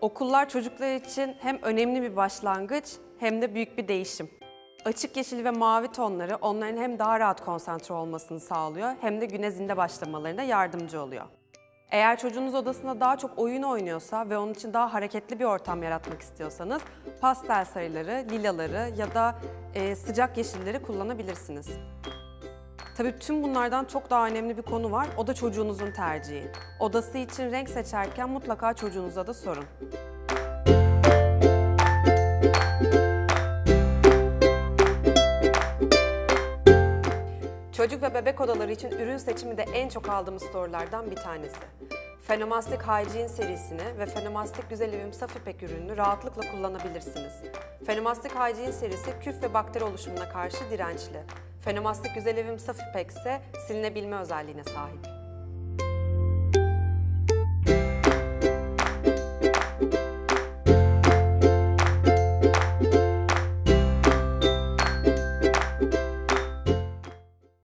Okullar çocuklar için hem önemli bir başlangıç hem de büyük bir değişim. Açık yeşil ve mavi tonları onların hem daha rahat konsantre olmasını sağlıyor hem de güne zinde başlamalarına yardımcı oluyor. Eğer çocuğunuz odasında daha çok oyun oynuyorsa ve onun için daha hareketli bir ortam yaratmak istiyorsanız pastel sarıları, lilaları ya da sıcak yeşilleri kullanabilirsiniz. Tabii tüm bunlardan çok daha önemli bir konu var. O da çocuğunuzun tercihi. Odası için renk seçerken mutlaka çocuğunuza da sorun. Çocuk ve bebek odaları için ürün seçimi de en çok aldığımız sorulardan bir tanesi. Fenomastik Hygiene serisini ve Fenomastik Güzel Evim Safipek ürününü rahatlıkla kullanabilirsiniz. Fenomastik Hygiene serisi küf ve bakteri oluşumuna karşı dirençli. Fenomastik Güzel Evim Safipek ise silinebilme özelliğine sahip.